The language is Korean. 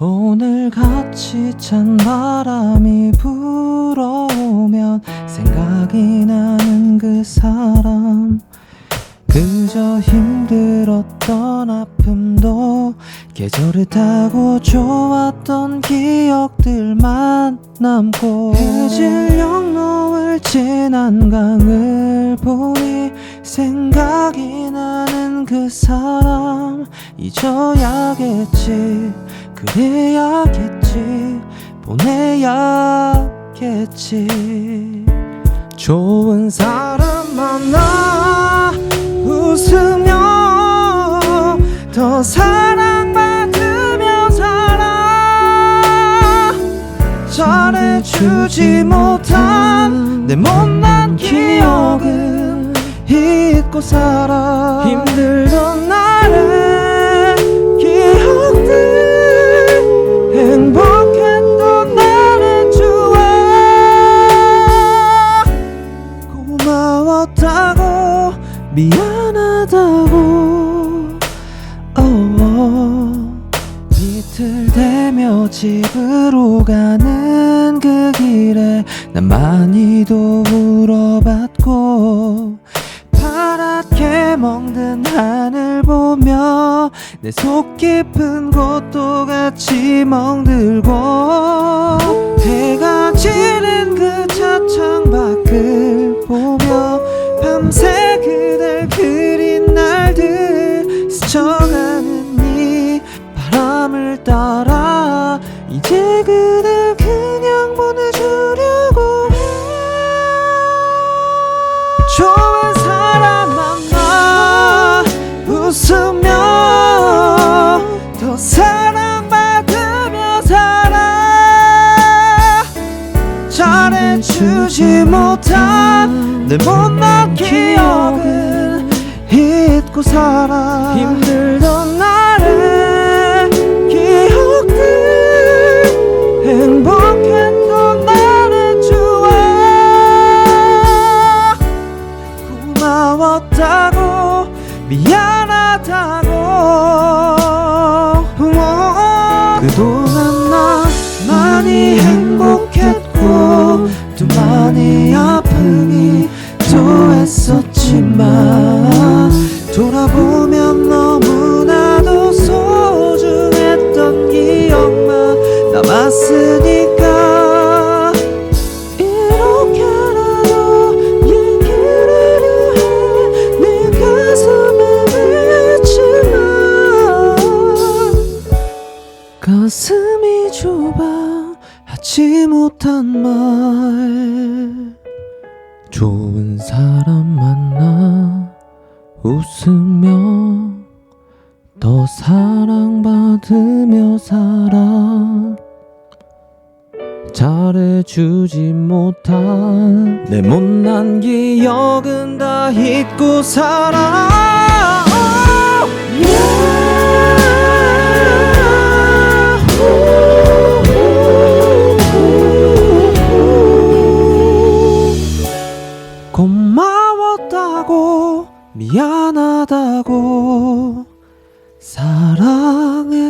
오늘 같이 찬 바람이 불어오면 생각이 나는 그 사람. 그저 힘들었던 아픔도 계절을 타고 좋았던 기억들만 남고 해질녘 노을 진한 강을 보니 생각이 나는 그 사람. 잊어야겠지 그래야겠지 보내야겠지. 좋은 사람 만나 웃으며 더 사랑받으며 살아. 잘해주지 못한 내 못난 기억은 잊고 살아. 힘들 미안하다고 oh. 이틀 되며 집으로 가는 그 길에 난 많이도 울어봤고 파랗게 멍든 하늘 보며 내 속 깊은 곳도 같이 멍들고 해가 지 이제 그댈 그냥 보내주려고. 해 좋은 사람 만나. 웃으며 더 사랑받으며 살아. 잘해주지 못한 내 못난 기억은 잊고 살아. 힘들던 날 고마웠다고 미안하다고. 그동안 나 많이 행복했고 또 많이 아프 좁아 하지 못한 말. 좋은 사람 만나 웃으며 더 사랑받으며 살아. 잘해주지 못한 내 못난 기억은 다 잊고 살아 사랑했었다고